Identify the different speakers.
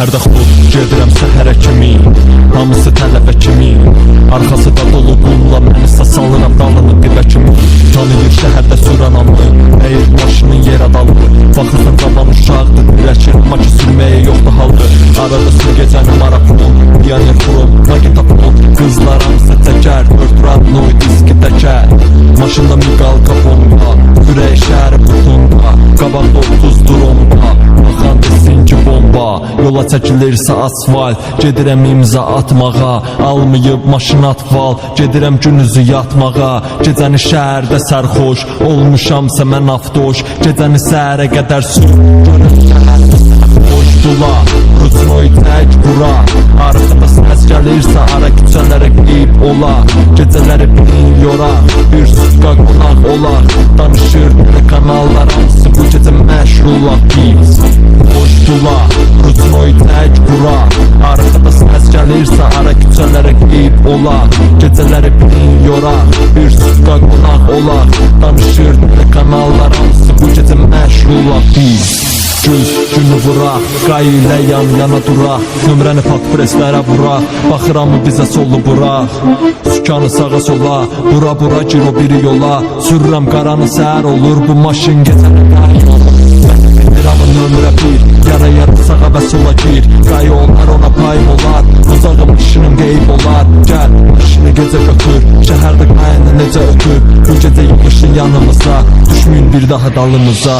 Speaker 1: Şəhərdə xud gedirəm səhərə kimi. Hamısı tələbə kimi. Arxası da dolu qulla Mənisə salıram dalını dibə kimi. Tanıyır şəhərdə sürən amı Əyir maşının yer adalı Baxırsan cavan uşaqdır Dirəkir amma ki sürməyə yoxdur halı Arada sür gecəni marafon Piyanir kurum, magitafon Qızlar hamısı təkər Dörd radno diski təkər. Maşında Migal Kaponda Ürək şəhəri butunda. Qabaqda Yola çəkilirsə asfalt Gedirəm imza atmağa Almayıb maşın atval Gedirəm gün üzü yatmağa. Gecəni şəhərdə sərxoş Olmuşamsa mən avtoş Gecəni səhərə qədər sür Görüm şəhərdə Boşdula Rutinoy tək bura Arxada səs gəlirsə ara küçələrə qeyb ola. Gecələri binin yora Bir sutka qonaq olar Danışır kanallar səs gəlirsə ara küçələrə qeyb ola Gecələri binin yora Bir sutka qonaq olar Danışır kanallar hamısı bu gecə məşğulla biz Göz günü vuraq, qay ilə yan yana duraq Nömrəni pat preslərə vuraq Baxıram mı bizə solu buraq Sükanı sağa sola, bura bura gir o biri yola Sürürəm qaranı səhər olur bu maşın gecəni olur Biramı nömrə bir, yara yara sağa və sola gir Qay onlar gecə yığışın yanımıza. Düşməyin bir daha dalımıza